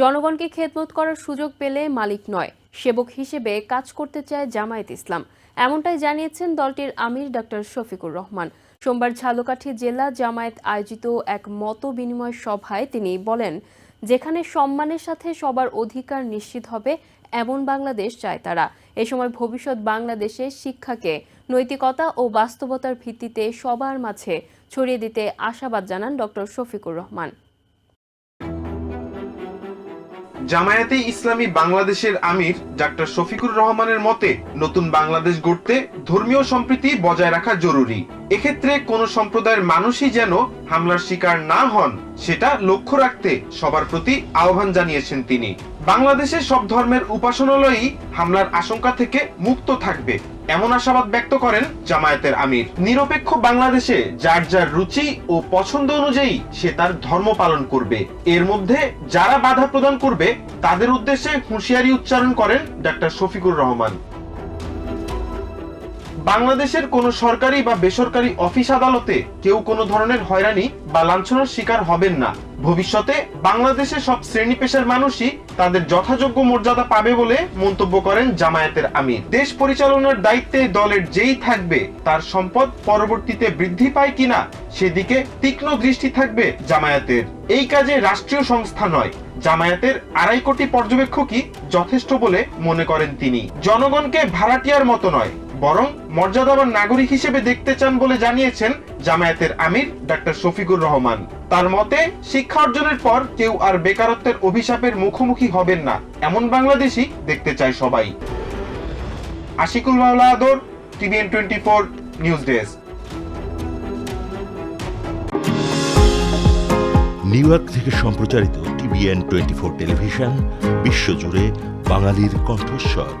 জনগণকে খেদমত করার সুযোগ পেলে মালিক নয়, সেবক হিসেবে কাজ করতে চায় জামায়াত ইসলাম। এমনটাই জানিয়েছেন দলটির আমির ডক্টর শফিকুর রহমান। সোমবার ঝালকাঠি জেলা জামায়াত আয়োজিত এক মত বিনিময় সভায় তিনি বলেন, যেখানে সম্মানের সাথে সবার অধিকার নিশ্চিত হবে, এমন বাংলাদেশ চায় তারা। এ সময় ভবিষ্যৎ বাংলাদেশে শিক্ষাকে, নৈতিকতা ও বাস্তবতার ভিত্তিতে সবার মাঝে ছড়িয়ে দিতে আশাবাদ জানান ডক্টর শফিকুর রহমান। জামায়াতে ইসলামী বাংলাদেশের আমির ডাক্তার শফিকুর রহমানের মতে, নতুন বাংলাদেশ গড়তে ধর্মীয় সম্প্রীতি বজায় রাখা জরুরি। এক্ষেত্রে কোন সম্প্রদায়ের মানুষই যেন হামলার শিকার না হন, সেটা লক্ষ্য রাখতে সবার প্রতি আহ্বান জানিয়েছেন তিনি। বাংলাদেশের সব ধর্মের উপাসনালয়ই হামলার আশঙ্কা থেকে মুক্ত থাকবে, এমন আশাবাদ ব্যক্ত করেন জামায়াতের আমির। নিরপেক্ষ বাংলাদেশে যার যার রুচি ও পছন্দ অনুযায়ী সে তার ধর্ম পালন করবে। এর মধ্যে যারা বাধা প্রদান করবে, তাদের উদ্দেশ্যে হুঁশিয়ারি উচ্চারণ করেন ডাক্তার শফিকুর রহমান। বাংলাদেশের কোনো সরকারি বা বেসরকারি অফিস আদালতে কেউ কোনো ধরনের হয়রানি বা লাঞ্ছনার শিকার হবেন না। ভবিষ্যতে বাংলাদেশের সব শ্রেণি পেশার মানুষই তাদের যথাযোগ্য মর্যাদা পাবে বলে মন্তব্য করেন জামায়াতের আমির। দেশ পরিচালনার দায়িত্বে দলের যেই থাকবে, তার সম্পদ পরবর্তীতে বৃদ্ধি পায় কিনা সেদিকে তীক্ষ্ণ দৃষ্টি থাকবে জামায়াতের। এই কাজে রাষ্ট্রীয় সংস্থা নয়, জামায়াতের আড়াই কোটি পর্যবেক্ষকই যথেষ্ট বলে মনে করেন তিনি। জনগণকে ভাড়াটিয়ার মতো নয় বরং মর্যাদাবান নাগরিক হিসেবে দেখতে চান বলে জানিয়েছেন জামায়াতের আমির ডাক্তার শফিকুর রহমান। তার মতে, শিক্ষা অর্জনের পর কেউ আর বেকারত্বের অভিশাপের মুখোমুখি হবেন না, এমন বাংলাদেশই দেখতে চায় সবাই। Ashikul Mawla Adar, TVN twenty four news desk. New York থেকে সম্প্রচারিত টিভিএন টোয়েন্টি ফোর টেলিভিশন, বিশ্বজুড়ে বাঙালির কণ্ঠস্বর।